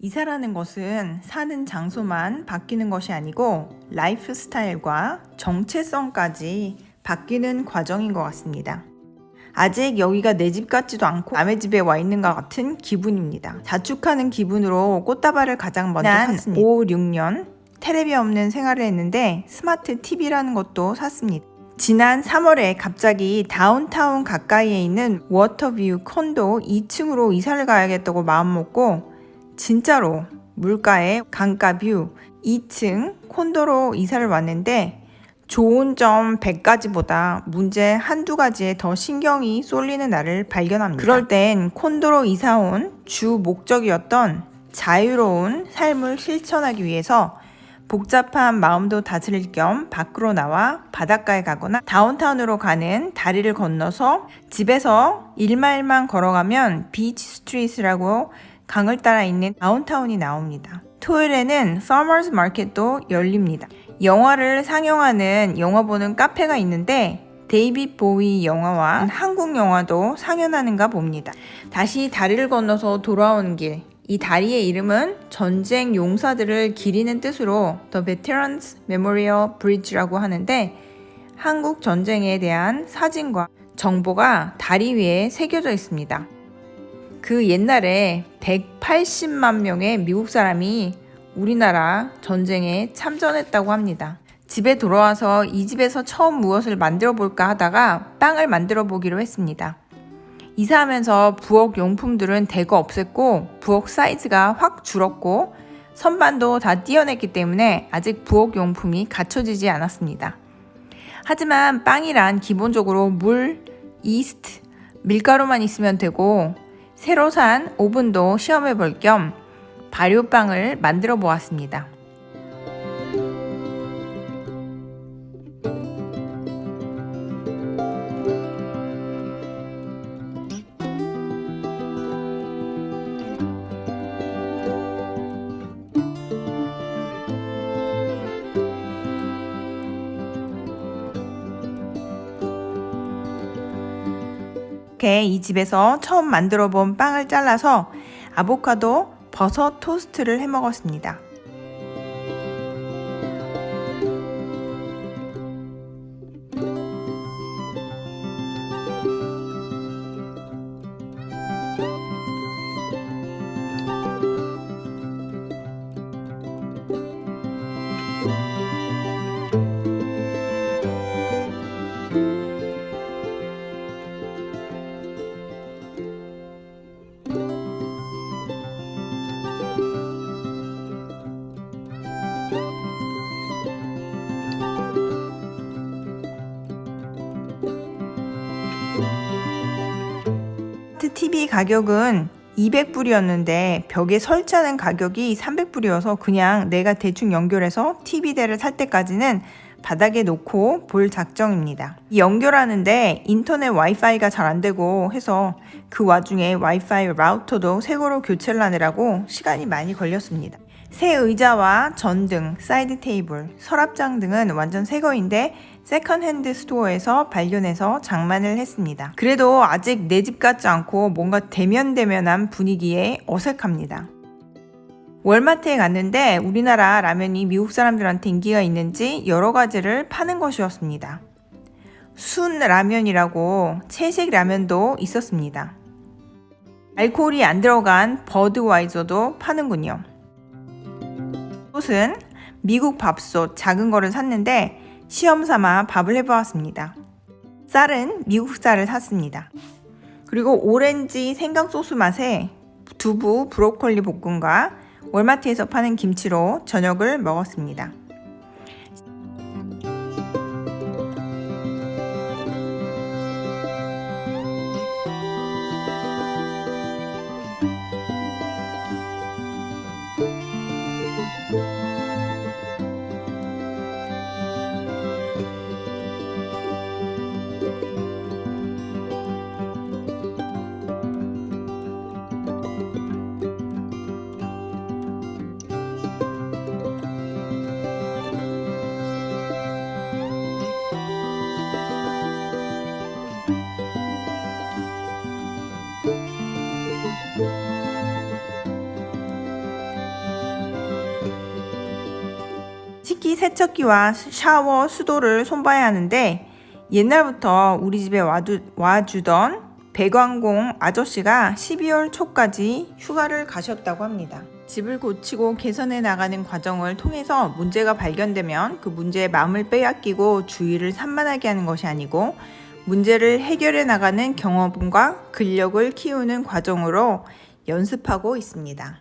이사라는 것은 사는 장소만 바뀌는 것이 아니고 라이프 스타일과 정체성까지 바뀌는 과정인 것 같습니다. 아직 여기가 내 집 같지도 않고 남의 집에 와 있는 것 같은 기분입니다. 자축하는 기분으로 꽃다발을 가장 먼저 샀습니다. 5, 6년 테레비 없는 생활을 했는데 스마트 TV라는 것도 샀습니다. 지난 3월에 갑자기 다운타운 가까이에 있는 워터뷰 콘도 2층으로 이사를 가야겠다고 마음먹고 진짜로 물가에 강가 뷰 2층 콘도로 이사를 왔는데 좋은 점 100가지보다 문제 한두 가지에 더 신경이 쏠리는 날을 발견합니다. 그럴 땐 콘도로 이사 온 주 목적이었던 자유로운 삶을 실천하기 위해서 복잡한 마음도 다스릴 겸 밖으로 나와 바닷가에 가거나 다운타운으로 가는 다리를 건너서 집에서 1마일만 걸어가면 비치 스트리트라고 강을 따라 있는 다운타운이 나옵니다. 토요일에는 파머스 마켓도 열립니다. 영화를 상영하는 영화 보는 카페가 있는데 데이빗 보위 영화와 한국 영화도 상연하는가 봅니다. 다시 다리를 건너서 돌아오는 길. 이 다리의 이름은 전쟁 용사들을 기리는 뜻으로 The Veterans Memorial Bridge라고 하는데 한국 전쟁에 대한 사진과 정보가 다리 위에 새겨져 있습니다. 그 옛날에 180만 명의 미국 사람이 우리나라 전쟁에 참전했다고 합니다. 집에 돌아와서 이 집에서 처음 무엇을 만들어 볼까 하다가 빵을 만들어 보기로 했습니다. 이사하면서 부엌 용품들은 대거 없앴고 부엌 사이즈가 확 줄었고 선반도 다 띄어냈기 때문에 아직 부엌 용품이 갖춰지지 않았습니다. 하지만 빵이란 기본적으로 물, 이스트, 밀가루만 있으면 되고 새로 산 오븐도 시험해 볼 겸 발효빵을 만들어 보았습니다. 이렇게 이 집에서 처음 만들어 본 빵을 잘라서 아보카도 버섯 토스트를 해 먹었습니다. 스마트 TV 가격은 200불이었는데 벽에 설치하는 가격이 300불이어서 그냥 내가 대충 연결해서 TV대를 살 때까지는 바닥에 놓고 볼 작정입니다. 이 연결하는데 인터넷 와이파이가 잘 안 되고 해서 그 와중에 와이파이 라우터도 새 거로 교체를 하느라고 시간이 많이 걸렸습니다. 새 의자와 전등, 사이드 테이블, 서랍장 등은 완전 새 거인데 세컨핸드 스토어에서 발견해서 장만을 했습니다. 그래도 아직 내 집 같지 않고 뭔가 대면대면한 분위기에 어색합니다. 월마트에 갔는데 우리나라 라면이 미국 사람들한테 인기가 있는지 여러 가지를 파는 것이었습니다. 순 라면이라고 채식 라면도 있었습니다. 알코올이 안 들어간 버드와이저도 파는군요. 솥은 미국 밥솥 작은 거를 샀는데 시험 삼아 밥을 해보았습니다. 쌀은 미국 쌀을 샀습니다. 그리고 오렌지 생강 소스 맛에 두부 브로콜리 볶음과 월마트에서 파는 김치로 저녁을 먹었습니다. 특히 세척기와 샤워, 수도를 손봐야 하는데 옛날부터 우리 집에 와두, 와주던 배관공 아저씨가 12월 초까지 휴가를 가셨다고 합니다. 집을 고치고 개선해 나가는 과정을 통해서 문제가 발견되면 그 문제에 마음을 빼앗기고 주의를 산만하게 하는 것이 아니고 문제를 해결해 나가는 경험과 근력을 키우는 과정으로 연습하고 있습니다.